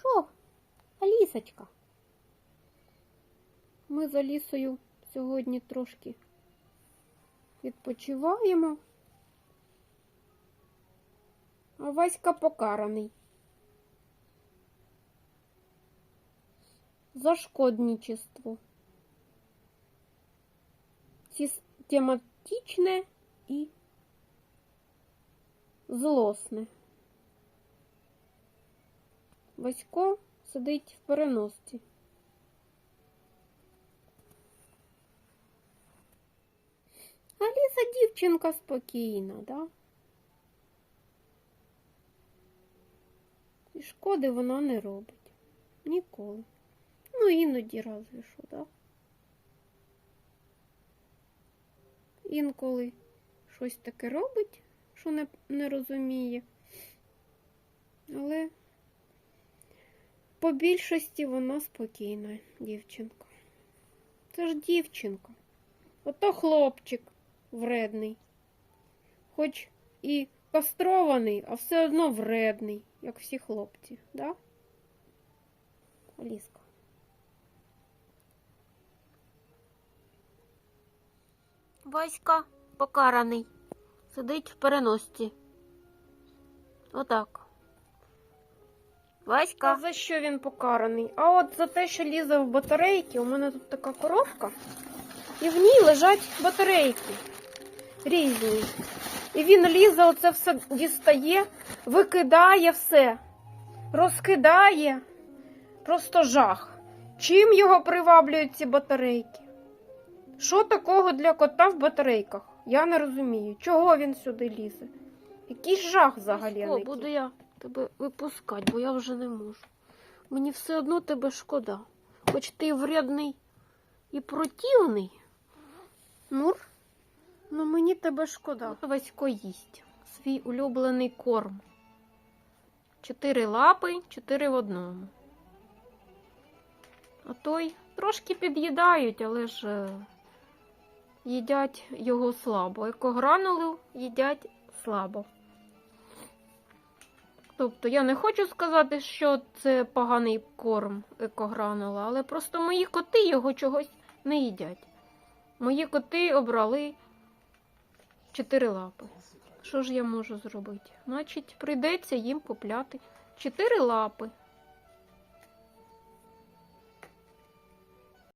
Що? Алісочка? Ми з Алісою сьогодні трошки відпочиваємо. А Васька покараний. За шкодничество. Систематичне і злосне. Васько сидить в переносці. Аліса дівчинка спокійна, да? І шкоди вона не робить. Ніколи. Ну, іноді разве що, да? Інколи щось таке робить, що не, не розуміє. Але по більшості вона спокійна, дівчинка. Це ж дівчинка. Ото хлопчик вредний. Хоч і кастрований, а все одно вредний, як всі хлопці, да? Аліска. Васька покараний. Сидить в переносці. Отак. Васька. А за що він покараний? А от за те, що лізе в батарейки, у мене тут така коробка, і в ній лежать батарейки різні. І він лізе, оце все дістає, викидає все, розкидає. Просто жах. Чим його приваблюють ці батарейки? Що такого для кота в батарейках? Я не розумію. Чого він сюди лізе? Якийсь жах взагалі. О, буду я тебе випускати, бо я вже не можу. Мені все одно тебе шкода. Хоч ти вредний і противний. Мур? Ну мені тебе шкода. Васько їсть свій улюблений корм. Чотири лапи, чотири в одному. А той трошки під'їдають, але ж е, їдять його слабо. Екогранулу їдять слабо. Тобто я не хочу сказати, що це поганий корм екогранула, але просто мої коти його чогось не їдять. Мої коти обрали чотири лапи. Що ж я можу зробити? Значить, прийдеться їм купляти чотири лапи.